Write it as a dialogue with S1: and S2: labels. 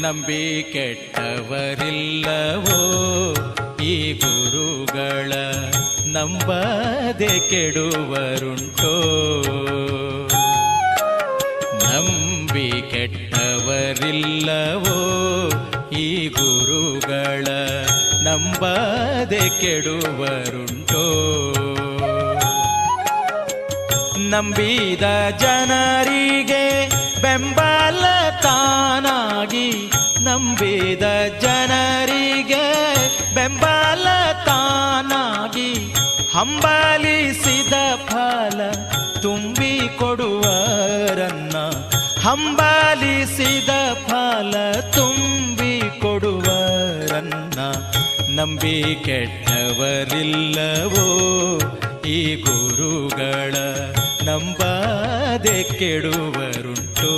S1: ನಂಬಿ ಕೆಟ್ಟವರಿಲ್ಲವೋ ಈ ಗುರುಗಳ ನಂಬದೆ ಕೆಡುವರುಂಟೋ? ನಂಬಿ ಕೆಟ್ಟವರಿಲ್ಲವೋ ಈ ಗುರುಗಳ ನಂಬದೆ ಕೆಡುವರುಂಟೋ? ನಂಬಿದ ಜನರಿಗೆ ಬೆಂಬಲ ತಾನಾಗಿ ನಂಬಿದ ಜನರಿಗೆ ಬೆಂಬಲ ತಾನಾಗಿ ಹಂಬಲಿಸಿದ ಫಲ ತುಂಬಿ ಕೊಡುವರನ್ನ ಹಂಬಲಿಸಿದ ಫಲ ತುಂಬಿ ಕೊಡುವರನ್ನ ನಂಬಿ ಕೆಟ್ಟವರಿಲ್ಲವೋ ಈ ಗುರುಗಳ ನಂಬದೆ ಕೆಡುವರುಂಟೋ